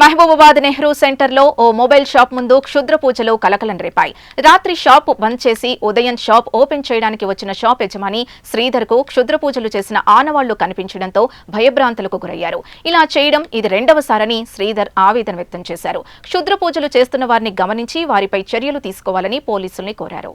మహబూబాబాద్ నెహ్రూ సెంటర్లో ఓ mobile shop ముందు క్షుద్ర పూజలు కలకలం రేపాయి. రాత్రి షాప్ బంద్ చేసి ఉదయం షాప్ ఓపెన్ చేయడానికి వచ్చిన షాప్ యజమాని శ్రీధర్కు క్షుద్ర పూజలు చేసిన ఆనవాళ్ళు కనిపించడంతో భయభ్రాంతులకు గురయ్యారు. ఇలా చేయడం ఇది రెండవసారని శ్రీధర్ ఆవేదన వ్యక్తం చేశారు. క్షుద్ర పూజలు చేస్తున్న వారిని గమనించి వారిపై చర్యలు తీసుకోవాలని పోలీసుల్ని కోరారు.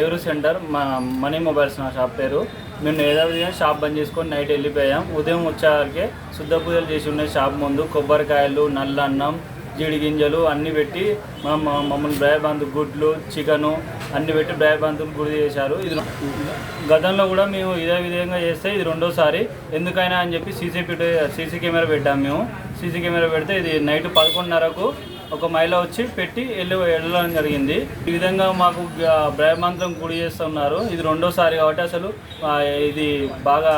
ఎవరు సెంటర్? మా మనీ మొబైల్స్ నా షాప్ పేరు. మేము ఏదో షాప్ బంద్ చేసుకొని నైట్ వెళ్ళిపోయాం. ఉదయం వచ్చేసరికి శుద్ధ పూజలు చేసి ఉండే షాప్ ముందు కొబ్బరికాయలు నల్ల అన్నం జీడి గింజలు అన్నీ పెట్టి మా మమ్మల్ని బ్రాయబంధు గుడ్లు చికెను అన్నీ పెట్టి బ్రాయబంధులు గురి చేశారు. ఇది గతంలో కూడా మేము ఇదే విధంగా చేస్తే ఇది రెండోసారి. ఎందుకైనా అని చెప్పి సీసీ సీసీ కెమెరా పెట్టాము మేము. సీసీ కెమెరా పెడితే ఇది నైట్ పదకొండున్నరకు ఒక మహిళ వచ్చి పెట్టి వెళ్ళి వెళ్ళడం జరిగింది. ఈ విధంగా మాకు బ్రహ్మాంతం గుడి చేస్తున్నారు. ఇది రెండోసారి కాబట్టి అసలు ఇది బాగా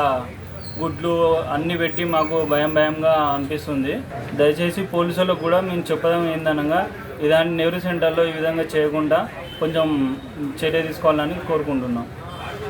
గుడ్లు అన్నీ పెట్టి మాకు భయం భయంగా అనిపిస్తుంది. దయచేసి పోలీసులకు కూడా మేము చెప్పడం ఏందనగా ఇలాంటి నెహ్రూ సెంటర్లో ఈ విధంగా చేయకుండా కొంచెం చర్య తీసుకోవాలని కోరుకుంటున్నాం.